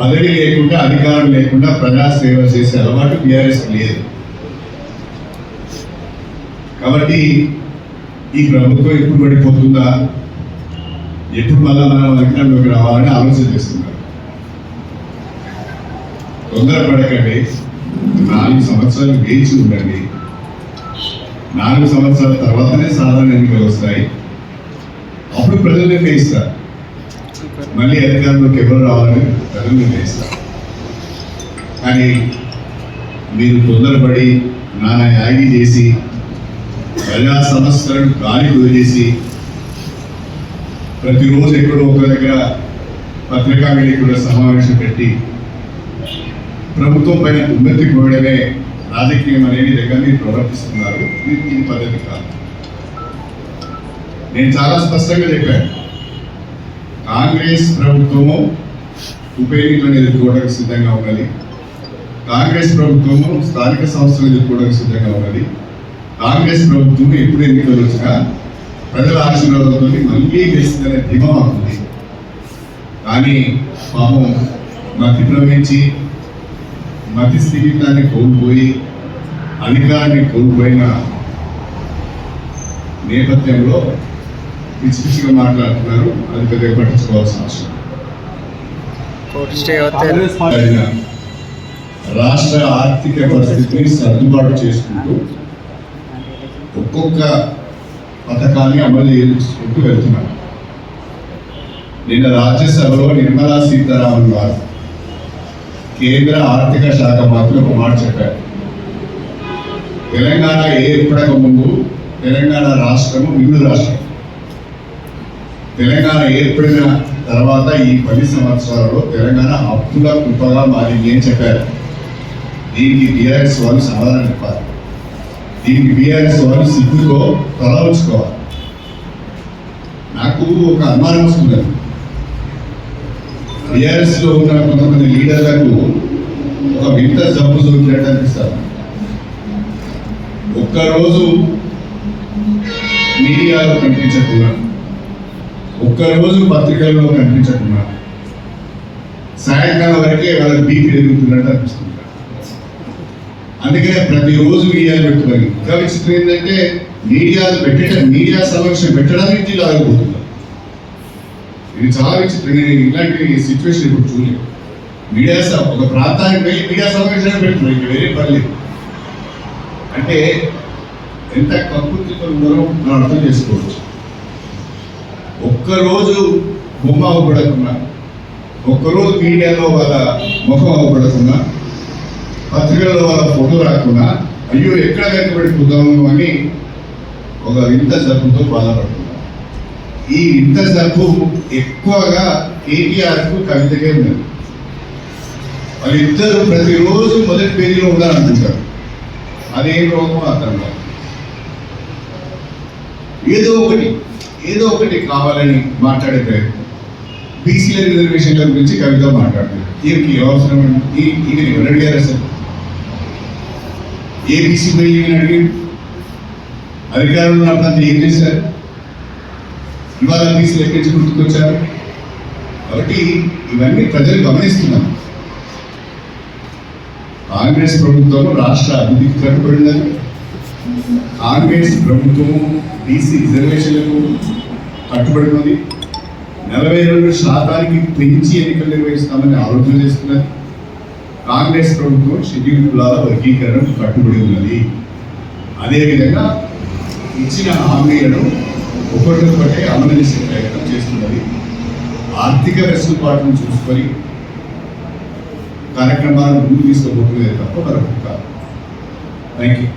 పదవి లేకుండా అధికారం లేకుండా ప్రజాసేవ చేసే అలవాటు బీఆర్ఎస్ లేదు. కాబట్టి ఈ ప్రభుత్వం ఎప్పుడు పడిపోతుందా? ఎప్పుడు మళ్ళా మనం అధికారంలోకి రావాలని ఆలోచన చేస్తున్నారు. తొందరపడకండి. నాలుగు సంవత్సరాలు వేచి ఉండండి. నాలుగు సంవత్సరాల తర్వాతనే సాధారణ ఎన్నికలు వస్తాయి. అప్పుడు ప్రజలు నిర్ణయిస్తారు మళ్ళీ అధికారంలోకి ఎవరు రావాలని ప్రజలు నిర్ణయిస్తారు కానీ మీరు తొందరపడి నానా యాగి చేసి ప్రజా సమస్యలను గాలి వదిలేసి ప్రతిరోజు ఎక్కడో ఒక దగ్గర పత్రికా విలేకరుల సమావేశం పెట్టి ప్రభుత్వం పైన ఉన్నతి పోయడమే రాజకీయం అనే విధంగా మీరు ప్రవర్తిస్తున్నారు. ఇది ఇది పద్ధతి కాదు. నేను చాలా స్పష్టంగా చెప్పాను. కాంగ్రెస్ ప్రభుత్వము ఉప ఎన్నికలను ఎదుర్కోవడానికి సిద్ధంగా ఉన్నది. కాంగ్రెస్ ప్రభుత్వము స్థానిక సంస్థలు ఎదుర్కోవడానికి సిద్ధంగా ఉన్నది. కాంగ్రెస్ ప్రభుత్వం ఎప్పుడు ఎన్నికలు వచ్చినా ప్రజల ఆశీర్వాదంతో మళ్ళీ గెలిచిందనే ధీమా అవుతుంది కానీ పాపం మతి భ్రమించి మతి స్థిమితాన్ని కోల్పోయి అధికారాన్ని కోల్పోయిన నేపథ్యంలో పిచ్చి పిచ్చిగా మాట్లాడుతున్నారు. అది పెద్దగా పట్టించుకోవాల్సిన అవసరం రాష్ట్ర ఆర్థిక పరిస్థితిని సర్దుబాటు చేసుకుంటూ ఒక్కొక్క పథకాన్ని అమలు చేసుకుంటూ వెళ్తున్నాం నిన్న రాజ్యసభలో నిర్మలా సీతారామన్ గారు కేంద్ర ఆర్థిక శాఖ మంత్రి ఒక మాట చెప్పారు. తెలంగాణ ఏర్పడక ముందు తెలంగాణ రాష్ట్రము మిగులు రాష్ట్రం తెలంగాణ ఏర్పడిన తర్వాత ఈ పది సంవత్సరాలలో తెలంగాణ అప్పుల కుప్పగా మారింది అని చెప్పారు. దీనికి బీఆర్ఎస్ వాళ్ళు సమాధానం చెప్పాలి. దీనికి బీఆర్ఎస్ వాళ్ళు సిగ్గుతో తల ఉంచుకోవాలి. నాకు ఒక అనుమానం వస్తుంది. బీఆర్ఎస్లో ఉన్న కొంతమంది లీడర్లకు ఒక వింత జబ్బు చూపినట్టు అనిపిస్తారు ఒక్కరోజు మీడియాలో కనిపించకుండా ఒక్కరోజు పత్రికల్లో కనిపించకుండా సాయంకాలం వరకే వాళ్ళ బీపీ పెరుగుతున్నట్టు అనిపిస్తుంది. అందుకనే ప్రతిరోజు మీడియాలు పెట్టుకోవాలి. ఇంకా విచిత్రం ఏంటంటే మీడియాలు పెట్టడం మీడియా సమక్షం పెట్టడానికి జిల్లా ఆగిపోతున్నారు. ఇది చాలా విచిత్రం. నేను ఇలాంటి సిచ్యువేషన్ ఇప్పుడు చూడలేదు. మీడియా ఒక ప్రాంతానికి వెళ్ళి మీడియా సమావేశాలు పెడుతున్నారు ఇంకా వేరే పని అంటే ఎంత కక్కుర్తితో ఉన్నారో మనం అర్థం చేసుకోవచ్చు. ఒక్కరోజు బొమ్మ అవ్వబడకుండా ఒక్కరోజు మీడియాలో వాళ్ళ ముఖం అవ్వబడకుండా పత్రికల్లో వాళ్ళ ఫోటో రాకుండా అయ్యో ఎక్కడ వెనకబడిపోతాము అని ఒక వింత జబ్బుతో బాధపడుతున్నారు ఈ వింత జబ్బు ఎక్కువగా కేటీఆర్కు కవితకే ఉన్నది. వాళ్ళిద్దరూ ప్రతిరోజు మొదటి పేజీలో ఉండాలనుకుంటారు. అదేం రోగమో అర్థం కాదు. ఏదో ఒకటి ఏదో ఒకటి కావాలని మాట్లాడే ప్రయత్నం బీసీల రిజర్వేషన్ల గురించి కవిత మాట్లాడుతున్నారు దీనికి అవసరం ఇది ఎవరు అడిగారు అసలు? ఏ బీసీ పోయి ఈయన అడిగాడు. అధికారంలో ఉన్నప్పుడు ఏం చేశారు? ఇవాళ బీసీలు ఎక్కడి నుంచి గుర్తుకొచ్చారు? కాబట్టి ఇవన్నీ ప్రజలు గమనిస్తున్నారు. కాంగ్రెస్ ప్రభుత్వం రాష్ట్ర అభివృద్ధికి కట్టుబడినది కాంగ్రెస్ ప్రభుత్వం బీసీ రిజర్వేషన్లకు కట్టుబడి ఉంది. నలభై రెండు శాతానికి పెంచి ఎన్నికలు నిర్వహిస్తామని ఆలోచన చేస్తున్నది కాంగ్రెస్ ప్రభుత్వం షెడ్యూల్ కులాల వర్గీకరణకు కట్టుబడి ఉన్నది. అదేవిధంగా ఇచ్చిన హామీలను ఒకటొకటే అమలు చేసే ప్రయత్నం చేస్తున్నది. ఆర్థిక వెసులుబాటును చూసుకొని కార్యక్రమాలను ముందు తీసుకోబోతున్నది తప్ప మరొక కాదు. Thank you